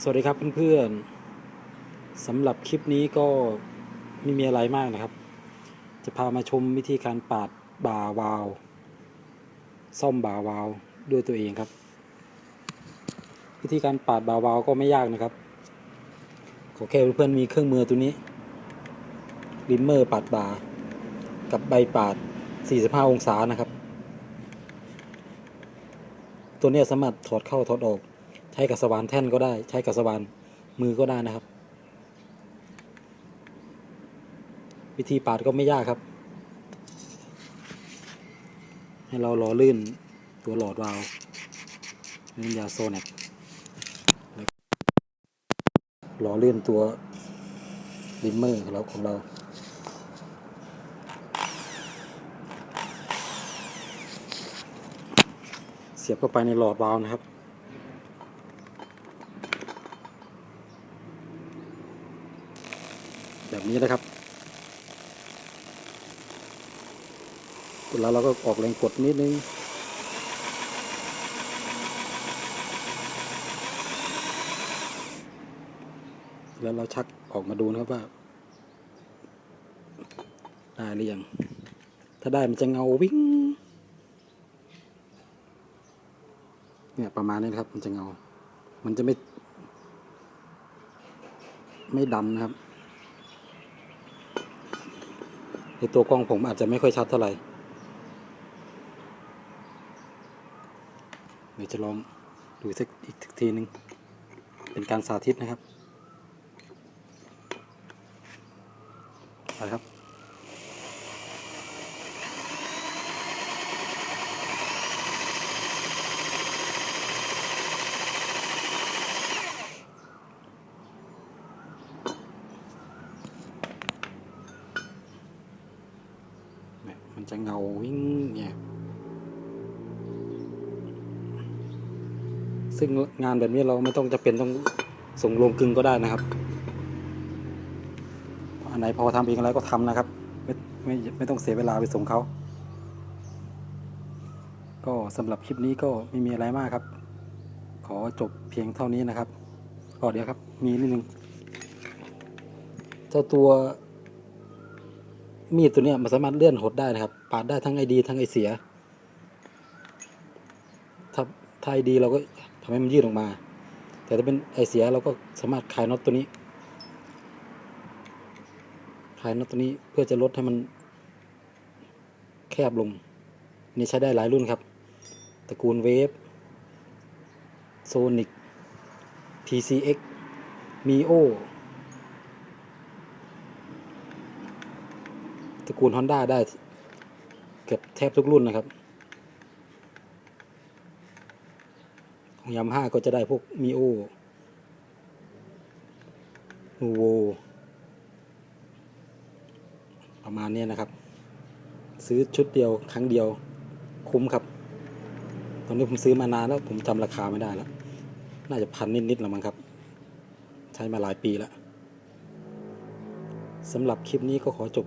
สวัสดีครับเพื่อนๆสำหรับคลิปนี้ก็ไม่มีอะไรมากนะครับ จะพามาชมวิธีการปาดบ่าวาว ซ่อมบ่าวาวด้วยตัวเองครับ วิธีการปาดบ่าวาวก็ไม่ยากนะครับ ขอแค่เพื่อนๆมีเครื่องมือตัวนี้ริมเมอร์ปาดบ่ากับใบปาด 45 องศานะครับ ตัวนี้สามารถถอดเข้าถอดออก ใช้กับสว่านแท่นก็ได้ ใช้กับสว่านมือก็ได้นะครับ วิธีปาดก็ไม่ยากครับ ให้เราหล่อลื่นตัวหลอดวาล์วน้ำยาโซเน็ตหล่อลื่นตัวริมเมอร์ของเราของเราเสียบเข้าไปในหลอดวาล์วนะครับ แบบนี้นะครับกดแล้วเราก็ออกแรงกดนิดนึงแล้วเราชักออกมาดูนะครับว่า ได้หรือยัง ถ้าได้มันจะเงาวิ่ง เนี่ยประมาณนี้นะครับ มันจะเงา มันจะไม่ ไม่ดำนะครับือตัวกล้องผมอาจจะไม่ค่อยชัดเท่าไหร่เดี๋ยวจะลองดูสักอีกทีหนึ่งเป็นการสาธิตนะครับไปครับ มันจะเงาวิ่งเนี่ยซึ่งงานแบบนี้เราไม่ต้องจะเป็นต้องส่งโรงกลึงก็ได้นะครับ อันไหนพอทำเองอะไรก็ทำนะครับ ไม่ไม่ไม่ต้องเสียเวลาไปส่งเขา ก็สำหรับคลิปนี้ก็ไม่มีอะไรมากครับ ขอจบเพียงเท่านี้นะครับก็เดี๋ยวครับ มีนิดนึง เจ้าตัว มีดตัวเนี้ยมันสามารถเลื่อนหดได้นะครับ ปาดได้ทั้งไอดี ทั้งไอเสีย ถ้าถ้าไอดีเราก็ทำให้มันยืดออกมา แต่ถ้าเป็นไอเสียเราก็สามารถคลายน็อตตัวนี้คลายน็อตตัวนี้เพื่อจะลดให้มันแคบลง นี่ใช้ได้หลายรุ่นครับ ตระกูลเวฟโซนิก PCX Mio ตระกูล Honda ได้เกือบแทบทุกรุ่นนะครับ ของยามาฮ่าก็จะได้พวกมิโอนูโวประมาณนี้นะครับ ซื้อชุดเดียวครั้งเดียวคุ้มครับ ตอนนี้ผมซื้อมานานแล้วผมจำราคาไม่ได้แล้ว น่าจะพันนิดๆแล้วมั้งครับ ใช้มาหลายปีแล้วสำหรับคลิปนี้ก็ขอจบ